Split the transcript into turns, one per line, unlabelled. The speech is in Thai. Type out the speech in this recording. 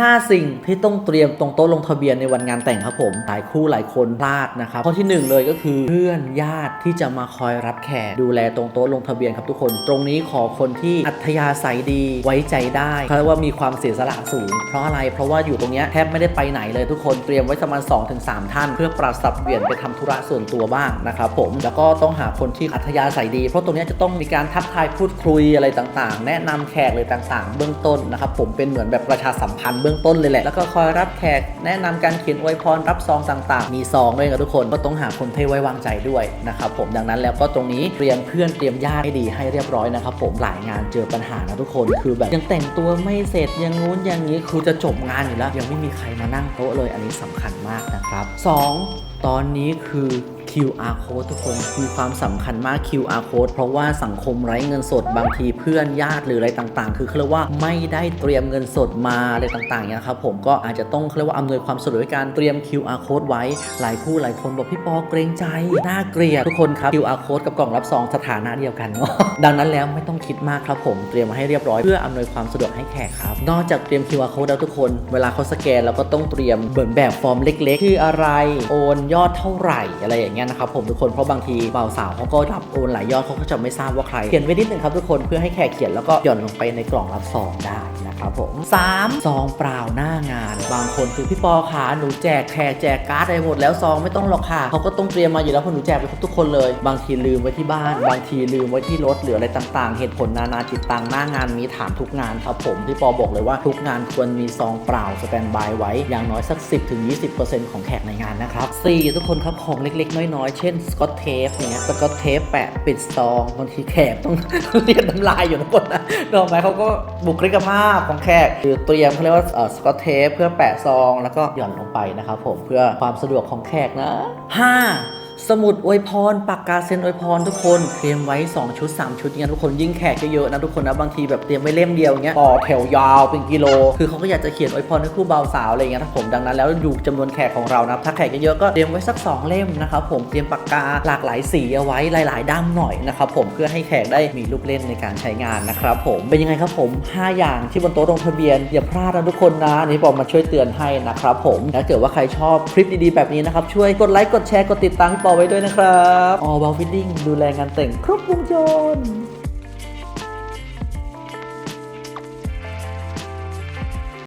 5 สิ่งที่ต้องเตรียมตรงโต๊ะลงทะเบียนในวันงานแต่งครับผม หลายคู่หลายคนพลาดนะครับข้อที่หนึ่งเลยก็คือเพื่อนญาติที่จะมาคอยรับแขกดูแลตรงโต๊ะลงทะเบียนครับทุกคน ตรงนี้ขอคนที่อัธยาศัยดีไว้ใจได้เขาเรียกว่ามีความเสียสละสูง เพราะอะไรเพราะว่าอยู่ตรงเนี้ยแทบไม่ได้ไปไหนเลยทุกคนเตรียมไว้ประมาณ2-3 ท่าน เพื่อปรับสับเปลี่ยนไปทำธุระส่วนตัวบ้างนะครับผมแล้วก็ต้องหาคนที่อัธยาศัยดี เพราะตรงเนี้ยจะต้องมีการทักทายพูดคุยอะไรต่างๆ แนะนำแขกเลยต่างๆ เบื้องต้นนะครับผมเป็นเหมือนแบบประชาสัมพันธ์เบื้องต้นเลยแหละ แล้วก็คอยรับแขกแนะนำการเขียนอวยพรรับซองต่างๆ มีซองด้วยกับทุกคนก็ต้องหาคนที่ไว้วางใจด้วยนะครับผมดังนั้นแล้วก็ตรงนี้เตรียมเพื่อนเตรียมญาติให้ดีให้เรียบร้อยนะครับผมหลายงานเจอปัญหานะทุกคนคือแบบยังแต่งตัวไม่เสร็จยังงู้นอย่างนี้คือจะจบงานอยู่แล้ว ยังไม่มีใครมานั่งโต๊ะเลยอันนี้สำคัญมากนะครับสองตอนนี้คือ QR code ทุกคนมีความสำคัญมาก QR code เพราะว่าสังคมไร้เงินสดบางทีเพื่อนญาติหรืออะไรต่างๆ คือเขาเรียกว่าไม่ได้เตรียมเงินสดมาอะไรต่างๆเนี่ยนะครับผมก็อาจจะต้องเขาเรียกว่าอำนวยความสะดวกด้วยการเตรียม QR code ไว้หลายคู่หลายคนบอกพี่ปอเกรงใจน่าเกลียดทุกคนครับ QR code กับกล่องรับซองสถานะเดียวกันเนาะดังนั้นแล้วไม่ต้องคิดมากครับผมเตรียมมาให้เรียบร้อยเพื่ออำนวยความสะดวกให้แขกครับนอกจากเตรียม QR code แล้วทุกคน เวลาเขาสแกนเราก็ต้องเตรียมเหมือนแบบฟอร์มเล็ก ๆ คืออะไรโอนยอดเท่าไหร่อะไรอย่างเงี้ยนะครับผมทุกคนเพราะบางทีบ่าวสาวเขาก็รับโอนหลายยอดเขาก็จะไม่ทราบว่าใครเขียนไว้นิดนึงครับทุกคนเพื่อให้แขกเขียนแล้วก็หย่อนลงไปในกล่องรับซองได้นะ ครับผม3ซองเปล่าหน้างาน บางคนคือพี่ปอขาหนูแจกแขกแจกการ์ดอะไรหมดแล้วซองไม่ต้องหรอกค่ะเขาก็ต้องเตรียมมาอยู่แล้วเพราะหนูแจกไปครบทุกคนเลย บางทีลืมไว้ที่บ้าน บางทีลืมไว้ที่รถหรืออะไรต่างๆ เหตุผลนานาจิตตังหน้างานมีถามทุกงานครับผมพี่ปอบอกเลยว่าทุกงานควรมีซองเปล่าสแตนบายไว้อย่างน้อยสัก 10-20%ของแขกในงานนะครับ4ทุกคนครับของเล็กๆ น้อยๆ เช่นสกอตเทปเงี้ยสกอตเทปแปะปิดซองบางทีแขกต้องเรียนน้ำลายอยู่ทุกคนนะดอกไม้เขาก็บุคลิกภาพของแขกคือเตรียมเขาเรียกว่าสกอตเทปเพื่อแปะซอง แล้วก็หย่อนลงไปนะครับผมเพื่อความสะดวกของแขกนะ 5. สมุดอวยพรปากกาเซ็นอวยพรทุกคนเตรียมไว้ 2 ชุด 3 ชุดย่างเงี้ยทุกคนยิ่งแขกเยอะๆนะทุกคนนะบางทีแบบเตรียมไว้เล่มเดียวงเงี้ยต่อแถวยาวเป็นกิโล คือเขาก็อยากจะเขียนอวยพรให้คู่บ่าวสาวอะไรเงี้ยครับผมดังนั้นแล้วอยู่จำนวนแขกของเรานะถ้าแขกเยอะๆก็เตรียมไว้สัก 2 เล่มนะครับผมเตรียมปากกาหลากหลายสีเอาไว้หลาย ๆ ด้ามหน่อยนะครับผมเพื่อให้แขกได้มีลูกเล่นในการใช้งานนะครับผมเป็นยังไงครับผม 5 อย่างที่บนโต๊ะลงทะเบียนอย่าพลาดนะทุกคนนะนนี่บอกมาช่วยเตือนให้นะครับผมถ้าเกิดว่าใครชอบคลิปดีๆแบบนี้นะครับช่วยกดไลค์กดแชร์กดติดตามพี่ปอไว้ด้วยนะครับออบาฟิดดิ้งดูแลงานแต่งครบวงจร